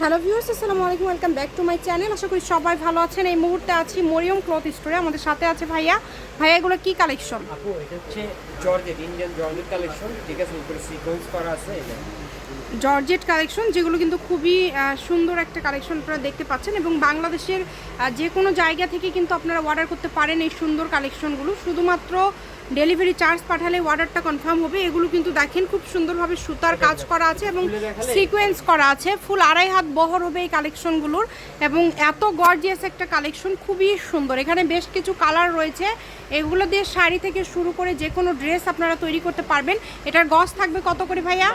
Hello viewers আসসালামু আলাইকুম welcome back to my channel আশা করি সবাই ভালো আছেন। এই মুহূর্তে আছি মরিয়ম ক্লথ স্টোরে আমাদের সাথে আছে ভাইয়া। ভাইয়া এগুলো কি কালেকশন আপু এটা হচ্ছে জর্জেট ইন্ডিয়ান জর্জেট কালেকশন ঠিক আছে উপরে সিকোয়েন্স করা আছে যে। জর্জেট কালেকশন যেগুলো কিন্তু খুবই সুন্দর একটা কালেকশন আপনারা দেখতে পাচ্ছেন। এবং বাংলাদেশের যে কোনো জায়গা থেকে কিন্তু আপনারা অর্ডার করতে পারেন এই সুন্দর কালেকশনগুলো শুধুমাত্র ডেলিভারি চার্জ পাঠালে অর্ডারটা কনফার্ম হবে। এগুলো কিন্তু দেখেন খুব সুন্দরভাবে সুতার কাজ করা আছে এবং সিকোয়েন্স করা আছে। ফুল আড়াই হাত বহর হবে এই কালেকশনগুলোর এবং এত গর্জিয়াস একটা কালেকশন খুবই সুন্দর। এখানে বেশ কিছু কালার রয়েছে। এগুলো দিয়ে শাড়ি থেকে শুরু করে যে কোনো ড্রেস আপনারা তৈরি করতে পারবেন। এটার গজ থাকবে কত করে ভাইয়া?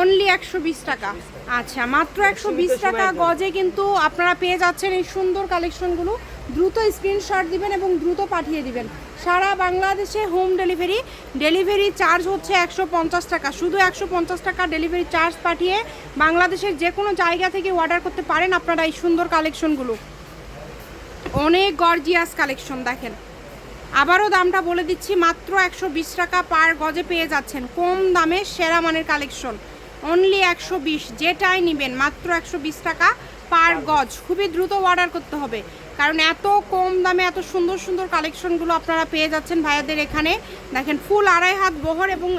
অনলি একশো বিশ টাকা। আচ্ছা মাত্র একশো বিশ টাকা গজে কিন্তু আপনারা পেয়ে যাচ্ছেন এই সুন্দর কালেকশনগুলো। দ্রুত স্ক্রিনশট দিবেন এবং দ্রুত পাঠিয়ে দিবেন। সারা বাংলাদেশে হোম ডেলিভারি। ডেলিভারি চার্জ হচ্ছে একশো পঞ্চাশ টাকা। শুধু একশো পঞ্চাশ টাকা ডেলিভারি চার্জ পাঠিয়ে বাংলাদেশের যে কোনো জায়গা থেকে অর্ডার করতে পারেন আপনারা এই সুন্দর কালেকশনগুলো অনেক গর্জিয়াস কালেকশন দেখেন। আবারও দামটা বলে দিচ্ছি, মাত্র একশো বিশ টাকা পার গজে পেয়ে যাচ্ছেন। কম দামে সেরা মানের কালেকশন অনলি একশো বিশ, যেটাই নেবেন, মাত্র একশো বিশ টাকা পার গজ। খুবই দ্রুত অর্ডার করতে হবে। কারণ এত কম দামে এত সুন্দর সুন্দর কালেকশনগুলো আপনারা পেয়ে যাচ্ছেন ভাইয়াদের এখানে। দেখেন ফুল আড়াই হাত বহর এবং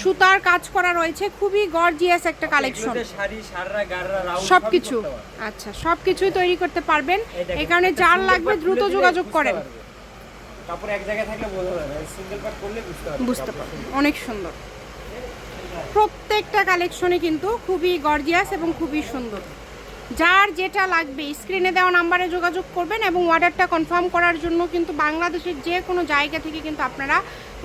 সুতার কাজ করা রয়েছে। খুবই গর্জিয়াস একটা কালেকশন। সব কিছু আচ্ছা সব কিছুই তৈরি করতে পারবেন। এই কারণে যার লাগবে দ্রুত যোগাযোগ করেন। তারপর এক জায়গায় থাকলে বোঝা যাবে সিঙ্গেল পার্ট করলে বুঝতে পারবে বুঝতে পারবেন। অনেক সুন্দর। প্রত্যেকটা কালেকশনে কিন্তু খুবই গর্জিয়াস এবং খুবই সুন্দর। যার যেটা লাগবে স্ক্রিনে দেওয়া নাম্বারে যোগাযোগ করবেন এবং অর্ডারটা কনফার্ম করার জন্য কিন্তু বাংলাদেশের যে কোনো জায়গা থেকে কিন্তু আপনারা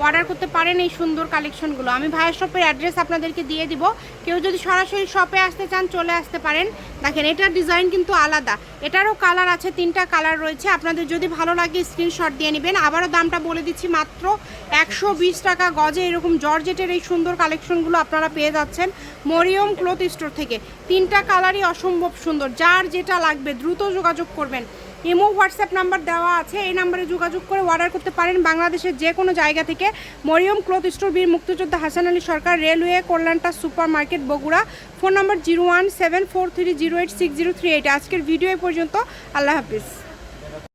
অর্ডার করতে পারেন এই সুন্দর কালেকশনগুলো আমি ভাইয়ের শপের অ্যাড্রেস আপনাদেরকে দিয়ে দিব। কেউ যদি সরাসরি শপে আসতে চান, চলে আসতে পারেন। দেখেন, এটার ডিজাইন কিন্তু আলাদা। এটারও কালার আছে, তিনটা কালার রয়েছে। আপনাদের যদি ভালো লাগে স্ক্রিনশট দিয়ে নেবেন। আবারও দামটা বলে দিচ্ছি মাত্র একশো বিশ টাকা গজে এরকম জর্জেটের এই সুন্দর কালেকশনগুলো আপনারা পেয়ে যাচ্ছেন মরিয়ম ক্লথ স্টোর থেকে। তিনটা কালারই অসম্ভব সুন্দর। যার যেটা লাগবে দ্রুত যোগাযোগ করবেন। ইমো, হোয়াটসঅ্যাপ নাম্বার দেওয়া আছে। এই নাম্বারে যোগাযোগ করে অর্ডার করতে পারেন বাংলাদেশের যে কোনো জায়গা থেকে। মরিয়ম ক্লথ স্টোর, বীর মুক্তিযোদ্ধা Hasan Ali Sarkar, railway, কল্যাণটা supermarket Bogura. Phone number zero one seven four three zero eight six zero three eight. আজকের ভিডিও পর্যন্ত। আল্লাহ হাফিজ।